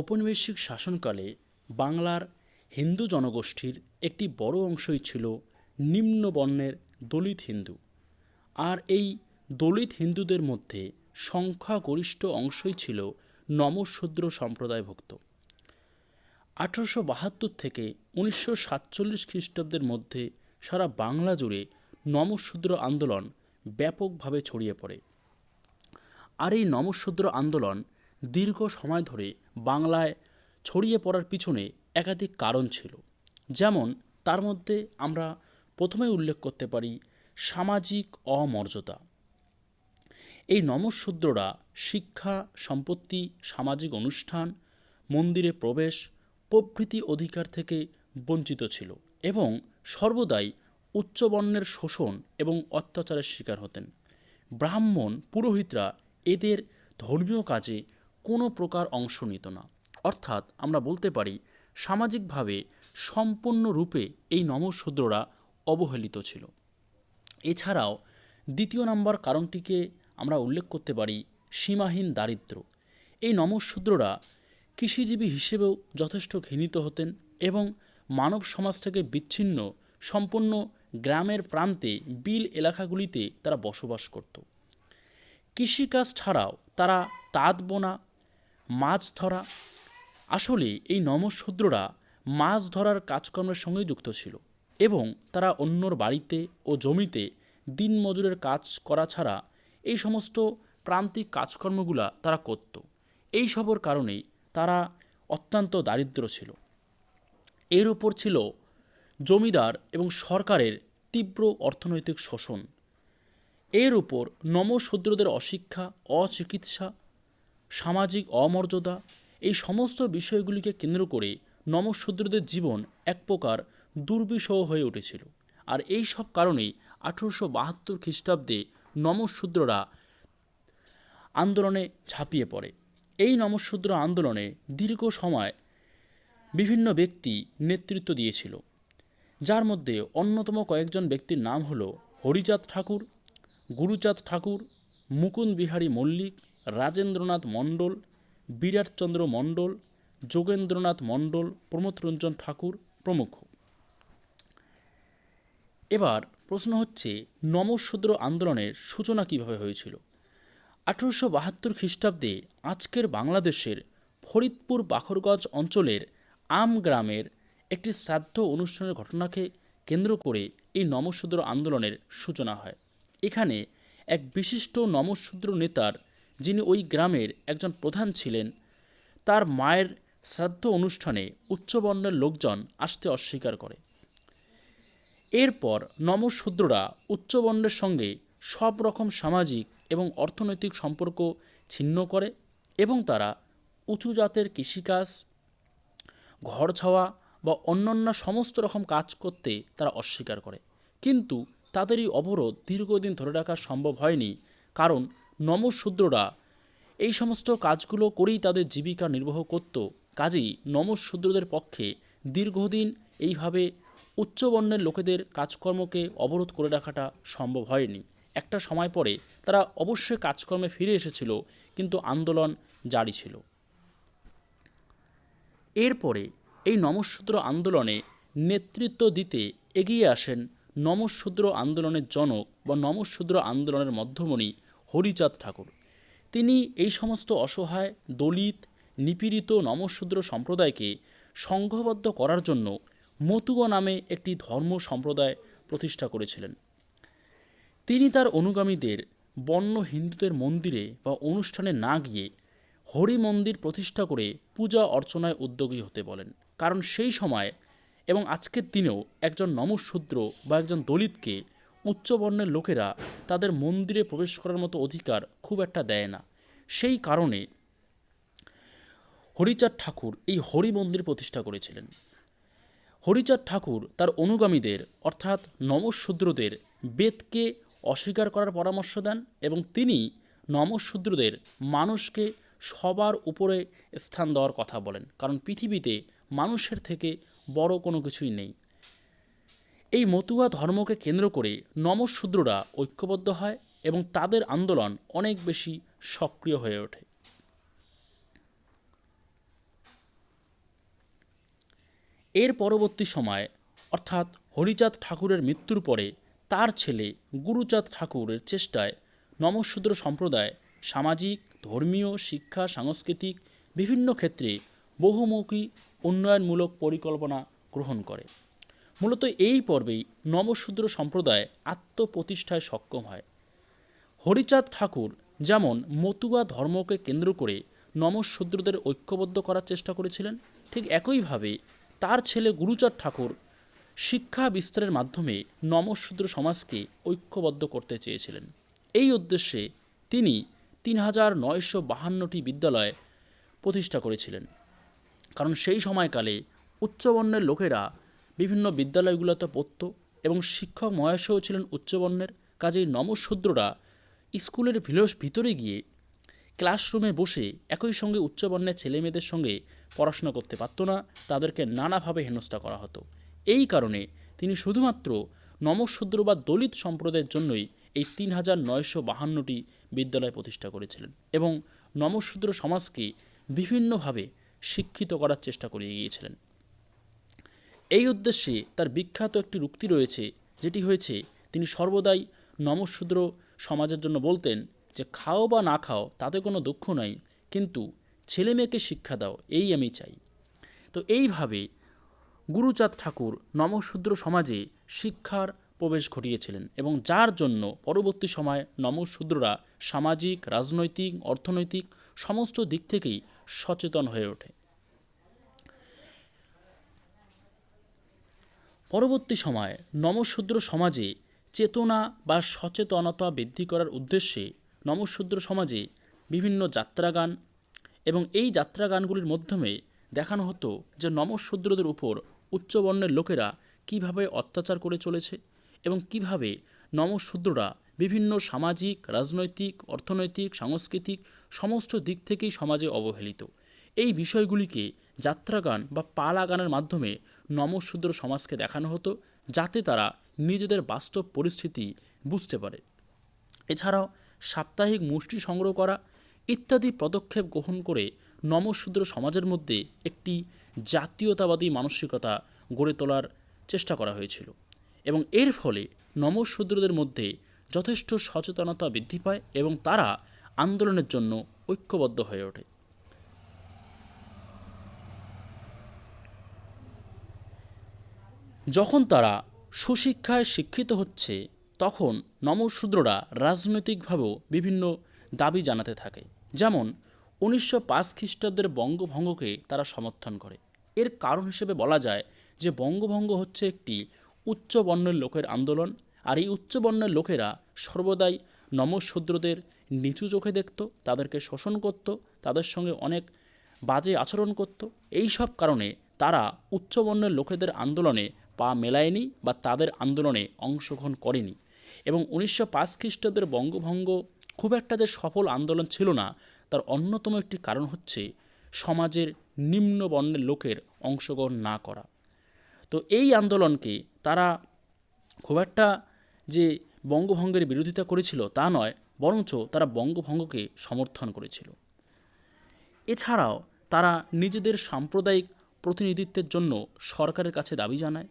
ঔপনিবেশিক শাসনকালে বাংলার হিন্দু জনগোষ্ঠীর একটি বড় অংশই ছিল নিম্ন বর্ণের দলিত হিন্দু। আর এই দলিত হিন্দুদের মধ্যে সংখ্যাগরিষ্ঠ অংশই ছিল নমশূদ্র সম্প্রদায়ভুক্ত। আঠারোশো বাহাত্তর থেকে উনিশশো সাতচল্লিশ খ্রিস্টাব্দের মধ্যে সারা বাংলা জুড়ে নমশূদ্র আন্দোলন ব্যাপকভাবে ছড়িয়ে পড়ে। আর এই নমশূদ্র আন্দোলন দীর্ঘ সময় ধরে বাংলায় ছড়িয়ে পড়ার পিছনে একাধিক কারণ ছিল। যেমন, তার মধ্যে আমরা প্রথমে উল্লেখ করতে পারি সামাজিক অমর্যাদা। এই নমশূদ্ররা শিক্ষা, সম্পত্তি, সামাজিক অনুষ্ঠান, মন্দিরে প্রবেশ, প্রভৃতি অধিকার থেকে বঞ্চিত ছিল এবং সর্বদাই উচ্চবর্ণের শোষণ এবং অত্যাচারের শিকার হতেন। ব্রাহ্মণ, পুরোহিতরা এদের ধর্মীয় কাজে কোনো প্রকার অংশ নিত না। অর্থাৎ আমরা বলতে পারি, সামাজিকভাবে সম্পূর্ণরূপে এই নমশূদ্ররা অবহেলিত ছিল। এছাড়াও দ্বিতীয় নম্বর কারণটিকে আমরা উল্লেখ করতে পারি, সীমাহীন দারিদ্র্য। এই নমশূদ্ররা কৃষিজীবী হিসেবেও যথেষ্ট ঘৃণিত হতেন এবং মানব সমাজ থেকে বিচ্ছিন্ন, সম্পূর্ণ গ্রামের প্রান্তে বিল এলাকাগুলিতে তারা বসবাস করত। কৃষিকাজ ছাড়াও তারা তাঁত বোনা মাছ ধরা। আসলে এই নমশূদ্ররা মাছ ধরার কাজকর্মের সঙ্গে যুক্ত ছিল এবং তারা অন্যর বাড়িতে ও জমিতে দিনমজুরের কাজ করা ছাড়া এই সমস্ত প্রান্তিক কাজকর্মগুলা তারা করত। এই সবর কারণেই তারা অত্যন্ত দারিদ্র ছিল। এর উপর ছিল জমিদার এবং সরকারের তীব্র অর্থনৈতিক শোষণ। এর উপর নমশূদ্রদের অশিক্ষা, অচিকিৎসা সামাজিক অমর্যাদা, এই সমস্ত বিষয়গুলিকে কেন্দ্র করে নমশূদ্রদের জীবন এক প্রকার দুর্বিষহ হয়ে উঠেছিল। আর এই সব কারণেই আঠেরোশো বাহাত্তর খ্রিস্টাব্দে নমশূদ্ররা আন্দোলনে ঝাঁপিয়ে পড়ে। এই নমশূদ্র আন্দোলনে দীর্ঘ সময় বিভিন্ন ব্যক্তি নেতৃত্ব দিয়েছিল, যার মধ্যে অন্যতম কয়েকজন ব্যক্তির নাম হলো হরিচাঁদ ঠাকুর, গুরুচাঁদ ঠাকুর, মুকুন্দ বিহারী মল্লিক রাজেন্দ্রনাথ মণ্ডল, বিরাটচন্দ্র মণ্ডল, যোগেন্দ্রনাথ মণ্ডল প্রমথরঞ্জন ঠাকুর প্রমুখ। এবার প্রশ্ন হচ্ছে, নমশূদ্র আন্দোলনের সূচনা কীভাবে হয়েছিল? আঠেরোশো বাহাত্তর খ্রিস্টাব্দে আজকের বাংলাদেশের ফরিদপুর বাখরগঞ্জ অঞ্চলের আম গ্রামের একটি শ্রাদ্ধ অনুষ্ঠানের ঘটনাকে কেন্দ্র করে এই নমশূদ্র আন্দোলনের সূচনা হয়। এখানে এক বিশিষ্ট নমশূদ্র নেতার যিনি ওই গ্রামের একজন প্রধান ছিলেন, তার মায়ের শ্রাদ্ধ অনুষ্ঠানে উচ্চবর্ণের লোকজন আসতে অস্বীকার করে। এরপর নমশূদ্ররা উচ্চবর্ণের সঙ্গে সব রকম সামাজিক এবং অর্থনৈতিক সম্পর্ক ছিন্ন করে এবং তারা উঁচু জাতের কৃষিকাজ ঘর ছাওয়া বা অন্যান্য সমস্ত রকম কাজ করতে তারা অস্বীকার করে। কিন্তু তাদের এই অবরোধ দীর্ঘদিন ধরে রাখা সম্ভব হয়নি, কারণ নমশূদ্ররা। এই সমস্ত কাজগুলো করেই তাদের জীবিকা নির্বাহ করত। কাজেই নমশূদ্রদের পক্ষে দীর্ঘদিন এইভাবে উচ্চবর্ণের লোকেদের কাজকর্মকে অবরোধ করে রাখাটা সম্ভব হয়নি। একটা সময় পরে তারা অবশ্যই কাজকর্মে ফিরে এসেছিল, কিন্তু আন্দোলন জারি ছিল। এরপরে এই নমশূদ্র আন্দোলনে নেতৃত্ব দিতে এগিয়ে আসেন নমশূদ্র আন্দোলনের জনক বা নমশূদ্র আন্দোলনের মধ্যমণি হরিচাঁদ ঠাকুর। তিনি এই সমস্ত অসহায়, দলিত, নিপীড়িত নমশূদ্র সম্প্রদায়কে সংঘবদ্ধ করার জন্য মতুয়া নামে একটি ধর্ম সম্প্রদায় প্রতিষ্ঠা করেছিলেন। তিনি তার অনুগামীদের, বন্য হিন্দুদের মন্দিরে বা অনুষ্ঠানে না গিয়ে হরি মন্দির প্রতিষ্ঠা করে পূজা অর্চনায় উদ্যোগী হতে বলেন। কারণ সেই সময় এবং আজকের দিনেও একজন নমশূদ্র বা একজন দলিতকে উচ্চবর্ণের লোকেরা তাদের মন্দিরে প্রবেশ করার মতো অধিকার খুব একটা দেয় না। সেই কারণে হরিচাঁদ ঠাকুর এই হরি মন্দির প্রতিষ্ঠা করেছিলেন। হরিচাঁদ ঠাকুর তার অনুগামীদের, অর্থাৎ নমশূদ্রদের, বেদকে অস্বীকার করার পরামর্শ দেন এবং তিনি নমশূদ্রদের মানুষকে সবার উপরে স্থান দেওয়ার কথা বলেন। কারণ পৃথিবীতে মানুষের থেকে বড় কোনো কিছুই নেই। এই মতুয়া ধর্মকে কেন্দ্র করে নমশূদ্ররা ঐক্যবদ্ধ হয় এবং তাদের আন্দোলন অনেক বেশি সক্রিয় হয়ে ওঠে। এর পরবর্তী সময়, অর্থাৎ হরিচাঁদ ঠাকুরের মৃত্যুর পরে, তার ছেলে গুরুচাঁদ ঠাকুরের চেষ্টায় নমশূদ্র সম্প্রদায় সামাজিক, ধর্মীয়, শিক্ষা, সাংস্কৃতিক বিভিন্ন ক্ষেত্রে বহুমুখী উন্নয়নমূলক পরিকল্পনা গ্রহণ করে। মূলত এই পর্বেই নমশূদ্র সম্প্রদায় আত্মপ্রতিষ্ঠায় সক্ষম হয়। হরিচাঁদ ঠাকুর যেমন মতুয়া ধর্মকে কেন্দ্র করে নমশূদ্রদের ঐক্যবদ্ধ করার চেষ্টা করেছিলেন, ঠিক একইভাবে তার ছেলে গুরুচাঁদ ঠাকুর শিক্ষা বিস্তারের মাধ্যমে নমশূদ্র সমাজকে ঐক্যবদ্ধ করতে চেয়েছিলেন। এই উদ্দেশ্যে তিনি তিন হাজার নয়শো বাহান্নটি বিদ্যালয় প্রতিষ্ঠা করেছিলেন। কারণ সেই সময়কালে উচ্চবর্ণের লোকেরা বিভিন্ন বিদ্যালয়গুলোতে পড়তো এবং শিক্ষক মহাশয়ও ছিলেন উচ্চবর্ণের। কাজেই নমশূদ্ররা স্কুলের ভিলস ভিতরে গিয়ে ক্লাসরুমে বসে একই সঙ্গে উচ্চবর্ণের ছেলেমেয়েদের সঙ্গে পড়াশোনা করতে পারতো না, তাদেরকে নানাভাবে হেনস্থা করা হতো। এই কারণে তিনি শুধুমাত্র নমশূদ্র বা দলিত সম্প্রদায়ের জন্যই এই তিন হাজার নয়শো বাহান্নটি বিদ্যালয় প্রতিষ্ঠা করেছিলেন এবং নমশূদ্র সমাজকে বিভিন্নভাবে শিক্ষিত করার চেষ্টা করে গিয়েছিলেন। এই উদ্দেশ্যে তার বিখ্যাত একটি উক্তি রয়েছে, যেটি হয়েছে, তিনি সর্বদাই নমশূদ্র সমাজের জন্য বলতেন যে, খাও বা না খাও, তাতে কোনো দুঃখ নাই, কিন্তু ছেলে মেয়েকে শিক্ষা দাও, এই আমি চাই। তো এইভাবে গুরুচাঁদ ঠাকুর নমশূদ্র সমাজে শিক্ষার প্রবেশ ঘটিয়েছিলেন এবং যার জন্য পরবর্তী সময় নমশূদ্ররা সামাজিক, রাজনৈতিক, অর্থনৈতিক সমস্ত দিক থেকেই সচেতন হয়ে ওঠে। পরবর্তী সময়ে নমশূদ্র সমাজে চেতনা বা সচেতনতা বৃদ্ধি করার উদ্দেশ্যে নমশূদ্র সমাজে বিভিন্ন যাত্রাগান এবং এই যাত্রাগানগুলির মাধ্যমে দেখানো হতো যে নমশূদ্রদের উপর উচ্চবর্ণের লোকেরা কীভাবে অত্যাচার করে চলেছে এবং কীভাবে নমশূদ্ররা বিভিন্ন সামাজিক, রাজনৈতিক, অর্থনৈতিক, সাংস্কৃতিক সমস্ত দিক থেকেই সমাজে অবহেলিত। এই বিষয়গুলিকে যাত্রাগান বা পালা গানের মাধ্যমে নমশূদ্র সমাজকে দেখানো হতো যাতে তারা নিজেদের বাস্তব পরিস্থিতি বুঝতে পারে। এছাড়াও সাপ্তাহিক মুষ্টি সংগ্রহ করা ইত্যাদি পদক্ষেপ গ্রহণ করে নমশূদ্র সমাজের মধ্যে একটি জাতীয়তাবাদী মানসিকতা গড়ে তোলার চেষ্টা করা হয়েছিল এবং এর ফলে নমশূদ্রদের মধ্যে যথেষ্ট সচেতনতা বৃদ্ধি পায় এবং তারা আন্দোলনের জন্য ঐক্যবদ্ধ হয়ে ওঠে। যখন তারা সুশিক্ষায় শিক্ষিত হচ্ছে, তখন নমশূদ্ররা রাজনৈতিকভাবেও বিভিন্ন দাবি জানাতে থাকে। যেমন, উনিশশো পাঁচ খ্রিস্টাব্দের বঙ্গভঙ্গকে তারা সমর্থন করে। এর কারণ হিসেবে বলা যায় যে, বঙ্গভঙ্গ হচ্ছে একটি উচ্চ বর্ণের লোকের আন্দোলন, আর এই উচ্চ বর্ণের লোকেরা সর্বদাই নমশূদ্রদের নিচু চোখে দেখত, তাদেরকে শোষণ করত, তাদের সঙ্গে অনেক বাজে আচরণ করত। এই সব কারণে তারা উচ্চবর্ণের লোকেদের আন্দোলনে পা মেলায়নি বা তাদের আন্দোলনে অংশগ্রহণ করেনি। এবং উনিশশো পাঁচ খ্রিস্টাব্দের বঙ্গভঙ্গ খুব একটা যে সফল আন্দোলন ছিল না, তার অন্যতম একটি কারণ হচ্ছে সমাজের নিম্ন বর্ণের লোকের অংশগ্রহণ না করা। তো এই আন্দোলনকে তারা খুব একটা যে বঙ্গভঙ্গের বিরোধিতা করেছিল তা নয়, বরঞ্চ তারা বঙ্গভঙ্গকে সমর্থন করেছিল। এছাড়াও তারা নিজেদের সাম্প্রদায়িক প্রতিনিধিত্বের জন্য সরকারের কাছে দাবি জানায়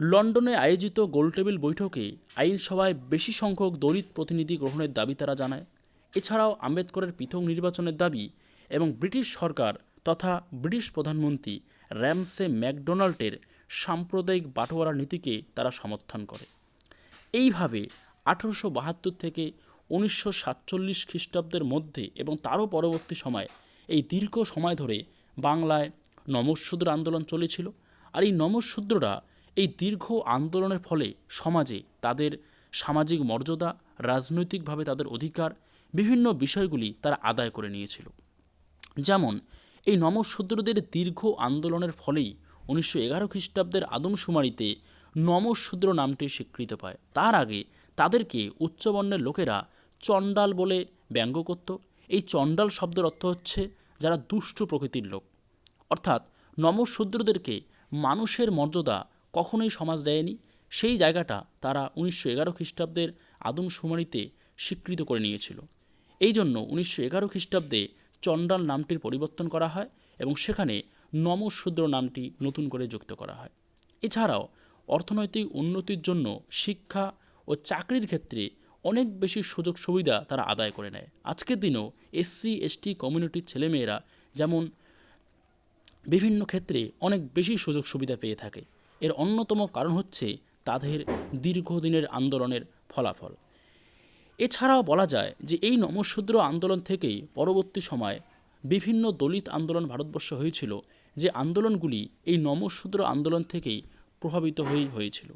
লন্ডনে আয়োজিত গোলটেবিল বৈঠকে আইনসভায় বেশি সংখ্যক দলিত প্রতিনিধি গ্রহণের দাবি তারা জানায়। এছাড়াও আম্বেদকরের পৃথক নির্বাচনের দাবি এবং ব্রিটিশ সরকার তথা ব্রিটিশ প্রধানমন্ত্রী র্যামসে ম্যাকডোনাল্ডের সাম্প্রদায়িক বাটোয়ারা নীতিকে তারা সমর্থন করে। এইভাবে আঠেরোশো বাহাত্তর থেকে উনিশশো সাতচল্লিশ খ্রিস্টাব্দের মধ্যে এবং তারও পরবর্তী সময় এই দীর্ঘ সময় ধরে বাংলায় নমশূদ্র আন্দোলন চলেছিল। আর এই নমশূদ্ররা এই দীর্ঘ আন্দোলনের ফলে সমাজে তাদের সামাজিক মর্যাদা, রাজনৈতিকভাবে তাদের অধিকার, বিভিন্ন বিষয়গুলি তারা আদায় করে নিয়েছিল। যেমন, এই নমশূদ্রদের দীর্ঘ আন্দোলনের ফলেই উনিশশো এগারো খ্রিস্টাব্দের আদমশুমারিতে নমশূদ্র নামটি স্বীকৃত পায়। তার আগে তাদেরকে উচ্চবর্ণের লোকেরা চণ্ডাল বলে ব্যঙ্গ করত। এই চণ্ডাল শব্দের অর্থ হচ্ছে যারা দুষ্ট প্রকৃতির লোক। অর্থাৎ নমশূদ্রদেরকে মানুষের মর্যাদা কখনোই সমাজ দেয়নি। সেই জায়গাটা তারা উনিশশো এগারো খ্রিস্টাব্দের আদমশুমারিতে স্বীকৃত করে নিয়েছিল। এই জন্য উনিশশো এগারো খ্রিস্টাব্দে চণ্ডাল নামটির পরিবর্তন করা হয় এবং সেখানে নমশূদ্র নামটি নতুন করে যুক্ত করা হয়। এছাড়াও অর্থনৈতিক উন্নতির জন্য শিক্ষা ও চাকরির ক্ষেত্রে অনেক বেশি সুযোগ সুবিধা তারা আদায় করে নেয়। আজকের দিনেও এসসি এসটি কমিউনিটির ছেলেমেয়েরা যেমন বিভিন্ন ক্ষেত্রে অনেক বেশি সুযোগ সুবিধা পেয়ে থাকে। এর অন্যতম কারণ হচ্ছে তাদের দীর্ঘদিনের আন্দোলনের ফলাফল। এছাড়াও বলা যায় যে এই নমশূদ্র আন্দোলন থেকেই পরবর্তী সময়ে বিভিন্ন দলিত আন্দোলন ভারতবর্ষ হয়েছিল, যে আন্দোলনগুলি এই নমশূদ্র আন্দোলন থেকেই প্রভাবিত হয়েই হয়েছিল।